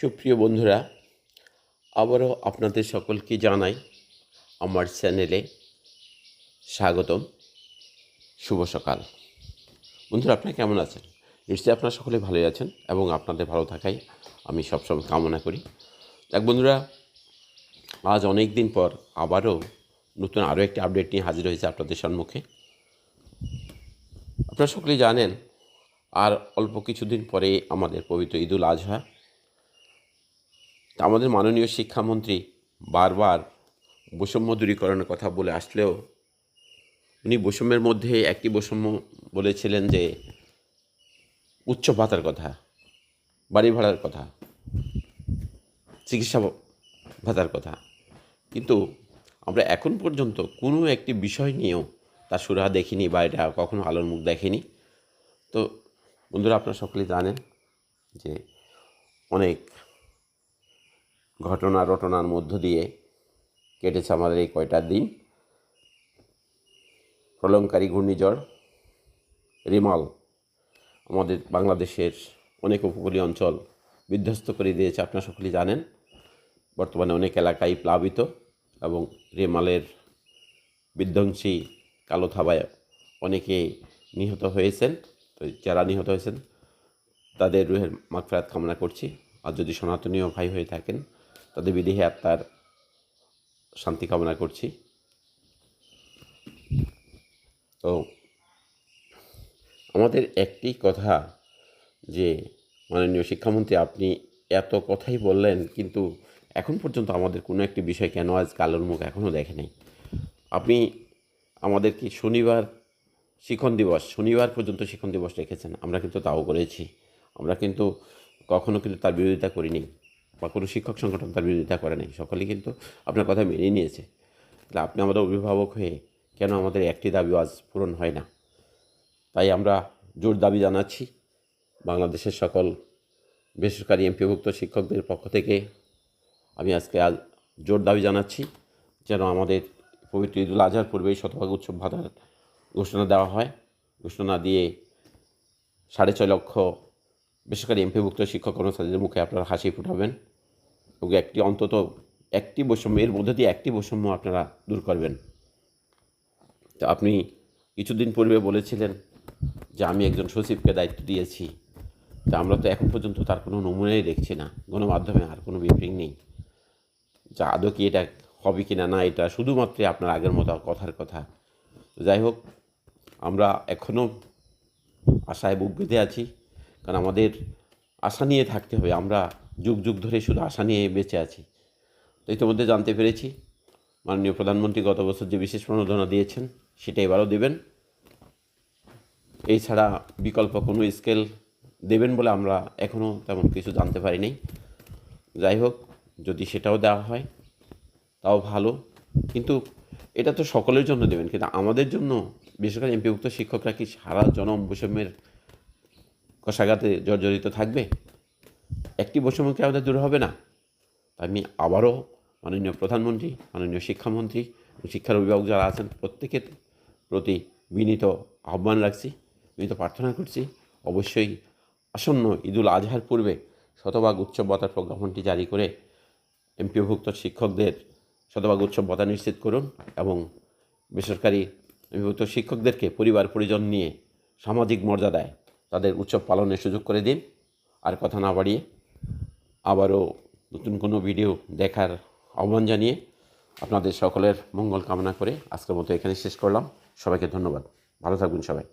সুপ্রিয় বন্ধুরা, আবারও আপনাদের সকলকে জানাই আমার চ্যানেলে স্বাগতম। শুভ সকাল। বন্ধুরা, আপনারা কেমন আছেন? নিশ্চয়ই আপনারা সকলে ভালোই আছেন এবং আপনাদের ভালো থাকাই আমি সবসময় কামনা করি। এক বন্ধুরা, আজ অনেক দিন পর আবারও নতুন আরও একটি আপডেট নিয়ে হাজির হয়েছে আপনাদের সম্মুখে। আপনারা সকলেই জানেন, আর অল্প কিছুদিন পরে আমাদের পবিত্র ঈদুল আজহা আমাদের মাননীয় শিক্ষামন্ত্রী বারবার বৈষম্য দূরীকরণের কথা বলে আসলেও উনি বৈষম্যের মধ্যে একটি বৈষম্য বলেছিলেন যে উচ্চ ভাতার কথা, বাড়ি ভাড়ার কথা, চিকিৎসা ভাতার কথা। কিন্তু আমরা এখন পর্যন্ত কোনো একটি বিষয় নিয়েও তার সুরাহা দেখিনি বা এটা কখনো আলোর মুখ দেখেনি। তো বন্ধুরা, আপনারা সকলেই জানেন যে অনেক ঘটনা রটনার মধ্য দিয়ে কেটেছে আমাদের এই কয়টা দিন। প্রলঙ্কারী ঘূর্ণিঝড়, রিমাল আমাদের বাংলাদেশের অনেক উপকূলীয় অঞ্চল বিধ্বস্ত করে দিয়েছে, আপনারা সকলেই জানেন। বর্তমানে অনেক এলাকায় প্লাবিত এবং রেমালের বিধ্বংসী কালো থাবায় অনেকে নিহত হয়েছেন। তো যারা নিহত হয়েছেন, তাদের রুহের মাগফেরাত কামনা করছি। আর যদি সনাতনীয় ভাই হয়ে থাকেন তাদের বিদেহী আত্মার শান্তি কামনা করছি। তো আমাদের একটি কথা যে মাননীয় শিক্ষামন্ত্রী, আপনি এত কথাই বললেন, কিন্তু এখন পর্যন্ত আমাদের কোনো একটি বিষয় কেন আজ কালোর মুখ এখনও দেখে নেই? আপনি আমাদেরকে শনিবার শিক্ষণ দিবস, শনিবার পর্যন্ত শিক্ষণ দিবস রেখেছেন? আমরা কিন্তু তাও করেছি। আমরা কিন্তু কখনো কিন্তু তার বিরোধিতা করিনি। বা কোনো শিক্ষক সংগঠন তার বিরোধিতা করে নাই। সকলেই কিন্তু আপনার কথা মেনে নিয়েছে। তাহলে আপনি আমাদের অভিভাবক হয়ে কেন আমাদের একটি দাবি আজ পূরণ হয় না? তাই আমরা জোর দাবি জানাচ্ছি বাংলাদেশের সকল বেসরকারি এমপিভুক্ত শিক্ষকদের পক্ষ থেকে। আমি আজকে আজ জোর দাবি জানাচ্ছি যেন আমাদের পবিত্র ঈদুল আজহার পূর্বেই শতভাগ উৎসব ভাতার ঘোষণা দেওয়া হয়। ঘোষণা দিয়ে সাড়ে ছয় লক্ষ বেসরকারি এমপিভুক্ত শিক্ষক কর্মচারীদের মুখে আপনারা হাসি ফুটাবেন। একটি অন্তত একটি বৈষম্য, এর মধ্যে দিয়ে একটি বৈষম্য আপনারা দূর করবেন। তো আপনি কিছুদিন পূর্বে বলেছিলেন যে আমি একজন সচিবকে দায়িত্ব দিয়েছি। তা আমরা তো এখন পর্যন্ত তার কোনো নমুনাই দেখছি না। গণমাধ্যমে আর কোনো ব্রিফিং নেই। যা আদৌ কি এটা হবে কি না না এটা শুধুমাত্র আপনার আগের মতো কথার কথা। যাই হোক, আমরা এখনও আশায় বুক বেঁধে আছি। কারণ আমাদের আশা নিয়ে থাকতে হবে। আমরা যুগ যুগ ধরে শুধু আশা নিয়ে বেঁচে আছি। তো ইতিমধ্যে জানতে পেরেছি, মাননীয় প্রধানমন্ত্রী গত বছর যে বিশেষ প্রণোদনা দিয়েছেন, সেটা এবারও দেবেন। এছাড়া বিকল্প কোনো স্কেল দেবেন বলে আমরা এখনও তেমন কিছু জানতে পারিনি যাই হোক, যদি সেটাও দেওয়া হয়, তাও ভালো। কিন্তু এটা তো সকলের জন্য দেবেন, কিন্তু আমাদের জন্য বিশেষ করে এমপিভুক্ত শিক্ষকরা কি সারা জনম বৈষম্যের কষাঘাতে জর্জরিত থাকবে? একটি বৈষম্য কি আমাদের দূর হবে না। আমি আবারও মাননীয় প্রধানমন্ত্রী, মাননীয় শিক্ষামন্ত্রী শিক্ষার অভিভাবক যারা আছেন, প্রত্যেকের প্রতি বিনীত আহ্বান রাখছি, বিনীত প্রার্থনা করছি। অবশ্যই আসন্ন ঈদুল আজহার পূর্বে শতভাগ উৎসব ভাতার প্রজ্ঞাপনটি জারি করে এমপিভুক্ত শিক্ষকদের শতভাগ উৎসব ভাতা নিশ্চিত করুন এবং বেসরকারি এমপিভুক্ত শিক্ষকদেরকে পরিবার পরিজন নিয়ে সামাজিক মর্যাদায় তাদের উৎসব পালনের সুযোগ করে দিন। আর কথা না বাড়িয়ে আবারও নতুন কোনো ভিডিও দেখার আহ্বান জানিয়ে আপনাদের সকলের মঙ্গল কামনা করে আজকের মতো এখানে শেষ করলাম। সবাইকে ধন্যবাদ। ভালো থাকবেন সবাই।